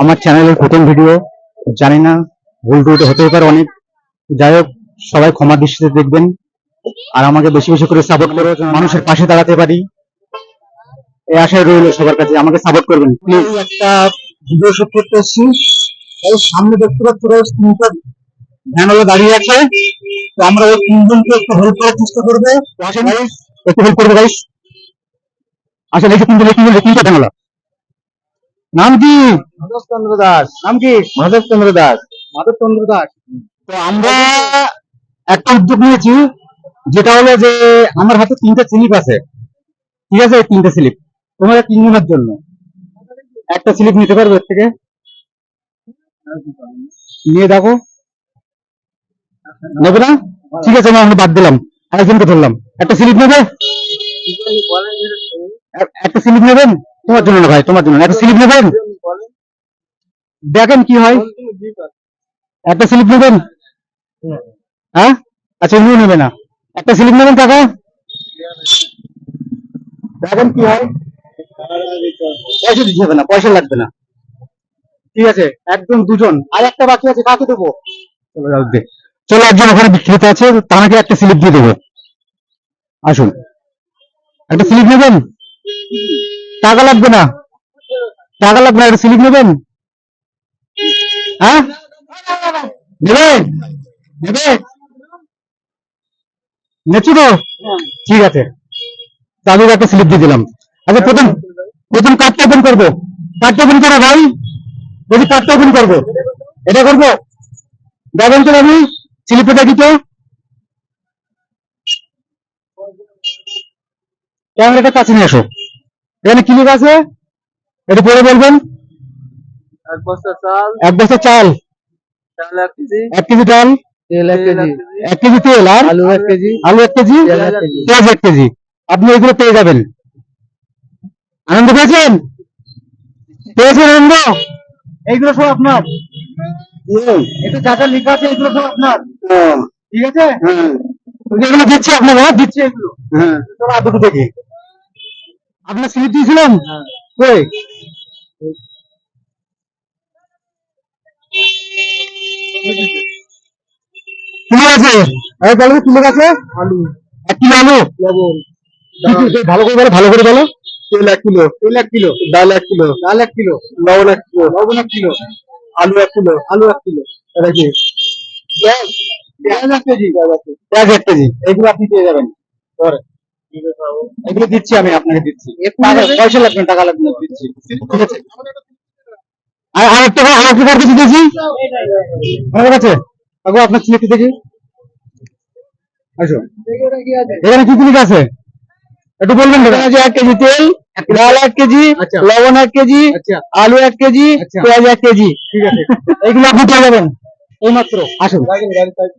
আমার চ্যানেলের প্রথম ভিডিও জানি না ভুল টুটি হতেই পারে অনেক। যাই হোক সবাই ক্ষমা দৃষ্টিতে দেখবেন। আর আমাকে বেশি বেশি করে সাপোর্ট করে মানুষের পাশে দাঁড়াতে পারি। এই আশায় রইল সবার কাছে আমাকে সাপোর্ট করবেন প্লিজ একটা ভিডিও শুট করতে এসেছি। এই সামনে দেখতে পাচ্ছি তিনটা ভ্যানওয়ালা দাঁড়িয়ে আছে। তো আমরা ওই তিনজনকে একটু হেল্প করার চেষ্টা করবে। আসেন একটু হেল্প করবে গাইস আসেন এই যে তিনজন তিনজন তিনটা নাম কি? মাধব চন্দ্র দাস। নাম কি? মাধব চন্দ্র দাস। মাধব চন্দ্র দাস। তো আমরা একটা উদ্যোগ নিয়েছি যেটা হলো যে আমার হাতে তিনটা স্লিপ আছে। ঠিক আছে? তিনটা স্লিপ। তোমাদের তিনজনের জন্য। একটা স্লিপ নিতে পারবে এর থেকে? নিয়ে দেখো। নেবে না? ঠিক আছে আমি আমরা বাদ দিলাম। আরেকজনকে ধরলাম। একটা স্লিপ নেবে? একটা স্লিপ নেবেন? তোমার জন্য ভাই, তোমার জন্য একটা স্লিপ নেবেন? দেখেন কি হয়। একটা স্লিপ নেবেন? হ্যাঁ? আচ্ছা এমনিও নেবে না। একটা স্লিপ নেবেন কাকা? দেখেন কি হয়। পয়সা দিতে হবে না, পয়সা লাগবে না। ঠিক আছে একদম দুজন। আর একটা বাকি আছে, কাকে দেবো। চলো একজন ওখানে বিক্রেতা আছে, তাকে একটা স্লিপ দিয়ে দেবো। আসুন। একটা স্লিপ নেবেন? টাকা লাগবে না? টাকা লাগবে না, একটা স্লিপ নেবেন? হ্যাঁ? নেবে? নেবে? নেছো তো? ঠিক আছে। তাহলে একটা স্লিপ দিয়ে দিলাম। আচ্ছা প্রথম প্রথম কার্ডটা ওপেন করব? কার্ডটা ওপেন করো ভাই? বলছি কার্ডটা ওপেন করব? এটা করব? দেখেন তো আমি স্লিপটা তো ক্যামেরাটা কাছে নিয়ে আসো। এখানে কি লেখা আছে? এটা পরে বলবেন। এক বস্তা চাল। এক বস্তা চাল। এক কেজি। এক কেজি ডাল। তেল এক কেজি। এক কেজি। তেল আর? আলু এক কেজি। আলু এক কেজি? পেঁয়াজ এক কেজি। আপনি এগুলো পেয়ে যাবেন। আনন্দ পেয়েছেন? পেয়েছেন আনন্দ? এইগুলো সব আপনার। এটা যা যা লেখা আছে এগুলো সব আপনার। ঠিক আছে? এগুলো দিচ্ছি আপনার হ্যাঁ দিচ্ছি এগুলো। তোরা দুটো দেখি। আপনার স্লিপ দিয়েছিলাম? কই? কি আছে এই বলো লেখা আছে আলু। এক কিলো আলু? লবণ। ভালো করে বলো ভালো করে বলো। তেল এক কিলো। তেল এক কিলো? ডাল এক কিলো। ডাল এক কিলো? লবণ এক কিলো। লবণ এক কিলো? আলু এক কিলো। আলু এক কিলো। এটা কি? পেঁয়াজ। পেঁয়াজ এক কেজি। পেঁয়াজ এক কেজি। এগুলো আপনি পেয়ে যাবেন। পরে এগুলো দিচ্ছি আমি আপনাকে দিচ্ছি। পয়সা লাগবে টাকা লাগবে দিচ্ছি। ঠিক আছে? আর আরেকটা আর একটা কার কাছে দিয়েছি আমার কাছে কাকু আপনার স্লিপটি দেখি? আসো। এখানে কি কি আছে? একটু বলবেন দাদা পেঁয়াজ এক কেজি তেল ডাল এক কেজি আচ্ছা। লবণ এক কেজি আচ্ছা। আলু এক কেজি আচ্ছা। পেঁয়াজ এক কেজি। ঠিক আছে। এইগুলো আপনি পেয়ে যাবেন। এই মাত্র আসুন।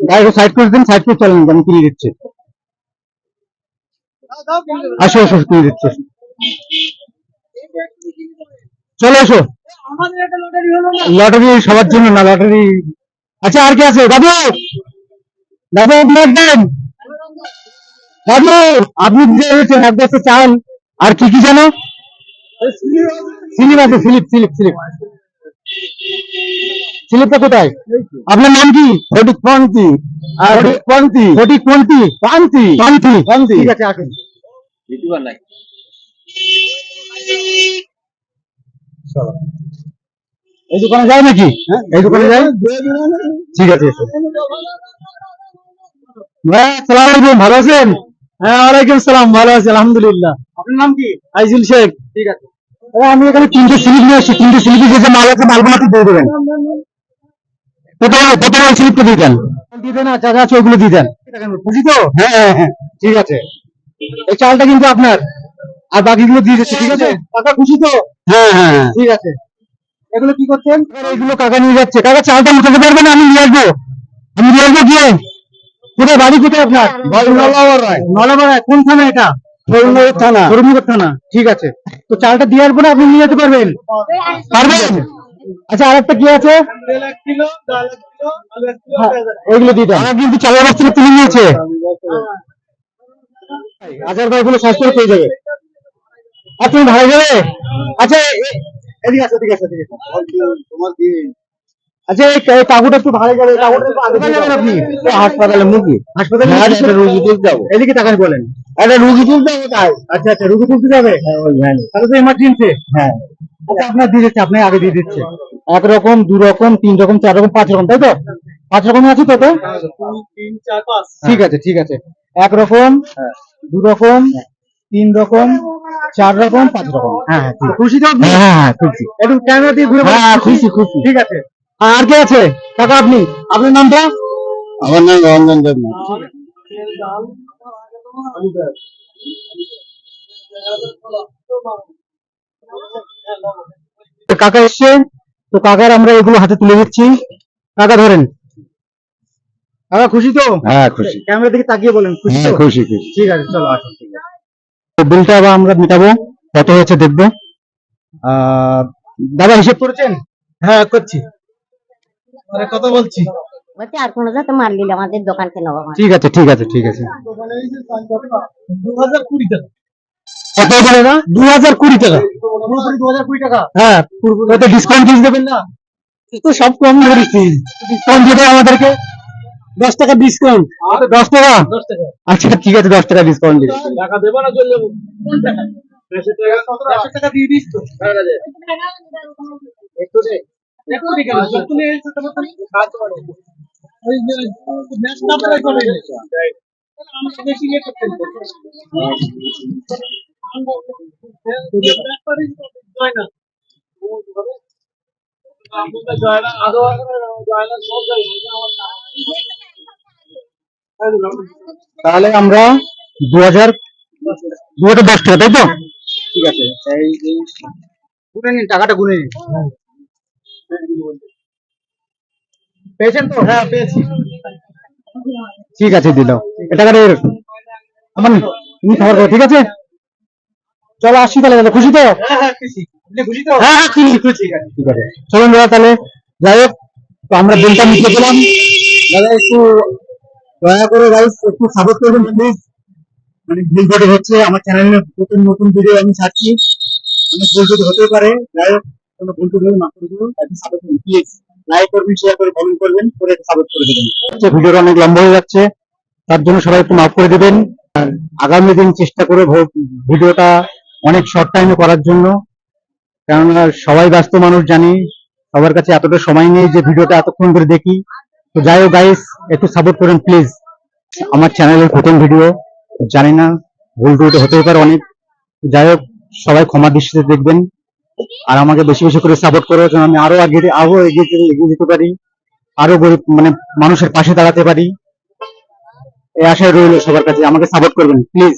গাড়ি সাইড করে দিন সাইড করে চলেন আমি কিনে দিচ্ছি। আসো আসো কিনে দিচ্ছি আসো। চলে এসো লটারি সবার জন্য না, লটারি। আচ্ছা আর কি আছে? দাদু! দাদু আপনার দেন দাদু, আপনি যে হয়েছেন এক বছর চাল আর কি কি জানো? স্লিপ আছে স্লিপ স্লিপ স্লিপ স্লিপটা কোথায়? আপনার নাম কি? ফটিক পন্থী আর পন্থী ফটিক পন্থী পান্থী পান্থী পান্থী ঠিক আছে আসুন। এই দোকানে যায় নাকি? এই দোকানে যায় ঠিক আছে। আলাইকুম ভালো আছেন? হ্যাঁ ওয়ালাইকুম সালাম ভালো আছি আলহামদুলিল্লাহ। আপনার নাম কি? আইজুল শেখ। ঠিক আছে। আমি এখানে তিনটে স্লিপ নিয়ে আসছি তিনটে স্লিপে যে মাল আছে মালগুলো আপনি দিয়ে দেবেন। প্রথমে প্রথমে ওই স্লিপটা দিয়ে দেন। দিয়ে দেন আর যা যা আছে ওগুলো দিয়ে দেন। বুঝি তো? হ্যাঁ হ্যাঁ হ্যাঁ। ঠিক আছে। এই চালটা কিন্তু আপনার আর বাকিগুলো দিয়ে দিচ্ছি ঠিক আছে? কাকা খুশি তো? হ্যাঁ হ্যাঁ হ্যাঁ। ঠিক আছে। এগুলো কি করছেন? এগুলো কাকা নিয়ে যাচ্ছে। কাকা চালটা উঠাতে পারবেন? আমি নিয়ে আসব। আমি নিয়ে আসব গিয়ে। কোথায় বাড়ি কোথায় আপনার? নলাবাড়ায় নলাবাড়ায় কোন থানা এটা? থানা। থানা। ঠিক আছে। তো চালটা দিয়ে আসব না আপনি নিয়ে যেতে পারবেন। পারবেন? আচ্ছা আরেকটা কি আছে? হ্যাঁ, ওইগুলো দিয়ে দেন কিন্তু চালের তুলে নিয়েছে। হাজার ভাই গুলো সস্তা পেয়ে যাবে। আপনি ভাই যাবে? আচ্ছা এদিকে আসো এদিকে আসো এদিকে তোমার কি আচ্ছা এই এই কাকুটা একটু ভালো যাবে কাকুটা একটু আগে যাবেন আপনি। হাসপাতালে মুখে হাসপাতালে হ্যাঁ, রুগী তুলতে যাব। এদিকে তাকান বলেন। একটা রুগী তুলতে যাব তাই? আচ্ছা আচ্ছা রুগী তুলতে যাবে? তাহলে তো ইমার্জেন্সি হ্যাঁ। আচ্ছা আপনার দিয়ে দিচ্ছে আপনি আগে দিয়ে দিচ্ছে। এক রকম দু রকম তিন রকম চার রকম পাঁচ রকম তাই তো? পাঁচ রকম আছে তো তো তিন চার পাঁচ ঠিক আছে ঠিক আছে। এক রকম দু রকম তিন রকম চার রকম পাঁচ রকম হ্যাঁ হ্যাঁ খুশি তো আপনি? হ্যাঁ হ্যাঁ খুশি। একটু ক্যামেরা দিয়ে ঘুরে হ্যাঁ, খুশি, খুশি। ঠিক আছে। আর কে আছে? কাকা আপনি? আপনার নামটা? আমার নাম রঞ্জন দেবনাথ তো কাকা এসছে। তো কাকার আমরা এগুলো হাতে তুলে দিচ্ছি। কাকা ধরেন। কাকা খুশি তো? হ্যাঁ খুশি। ক্যামেরা দিকে তাকিয়ে বলেন খুশি হ্যাঁ তো? খুশি খুশি। ঠিক আছে চলো আসুন ঠিক আছে তো বিলটা আবার আমরা মেটাবো। কত হয়েছে দেখব। আহ, দাদা হিসেব করেছেন? হ্যাঁ করছি। মানে কত বলছি? বলছি আর কোনো যাতে নিলে আমাদের দোকান ঠিক আছে ঠিক আছে ঠিক আছে। দু হাজার কুড়ি টাকা। কত বলে না দু হাজার কুড়ি টাকা। দু হাজার কুড়ি টাকা হ্যাঁ ডিসকাউন্ট কিছু দেবেন না। তো সব কম করেছি ডিসকাউন্ট দেবে আমাদেরকে দশ টাকা ডিসকাউন্ট দশ টাকা? দশ টাকা। আচ্ছা ঠিক আছে দশ টাকা ডিসকাউন্ট দিন টাকা দেবো না চলে যাব। টাকা দেড়শো টাকা? দেড়শো টাকা দিয়ে দিস তো। একটু দে। একটু দি তাহলে আমরা দু হাজার দু হাজার দশ টাকা তাই তো? ঠিক আছে গুনে নিন টাকাটা গুনে নিন। পেয়েছেন তো? হ্যাঁ পেয়েছি। ঠিক আছে দিল এটা আমার তুমি খাবার ঠিক আছে? চলো আসি তাহলে দাদা খুশি তো? হ্যাঁ হ্যাঁ খুশি। চলুন দাদা তাহলে যাই হোক তো আমরা দিনটা মিটিয়ে দিলাম। দাদা একটু দয়া করে গাইস একটু সাপোর্ট করবেন প্লিজ মানে ভুল ত্রুটি হচ্ছে আমার চ্যানেলে নতুন নতুন ভিডিও আমি ছাড়ছি। অনেক ভুল ত্রুটি হতে পারে। যাই হোক কোনো ভুল হলে মাফ করে দেবেন। একটু সাপোর্ট করবেন প্লিজ লাইক করবেন শেয়ার করে কমেন্ট করবেন করে সাপোর্ট করে দেবেন। হচ্ছে ভিডিওটা অনেক লম্বা হয়ে যাচ্ছে। তার জন্য সবাই একটু মাফ করে দেবেন। আর আগামী দিন চেষ্টা করে ভিডিওটা অনেক শর্ট টাইমে করার জন্য। কেননা সবাই ব্যস্ত মানুষ, জানি। সবার কাছে এতটা সময় নেই যে ভিডিওটা এতক্ষণ ধরে দেখি। তো যাই হোক গাইস একটু সাপোর্ট করেন প্লিজ আমার চ্যানেলের প্রথম ভিডিও জানি না, ভুল টুল হতেই পারে অনেক। যাই হোক, সবাই ক্ষমা দৃষ্টিতে দেখবেন। আর আমাকে বেশি বেশি করে সাপোর্ট করো যেন আমি আরও আগে আরও এগিয়ে এগিয়ে যেতে পারি। আরও গরিব মানে মানুষের পাশে দাঁড়াতে পারি। এই আশায় রইল সবার কাছে। আমাকে সাপোর্ট করবেন প্লিজ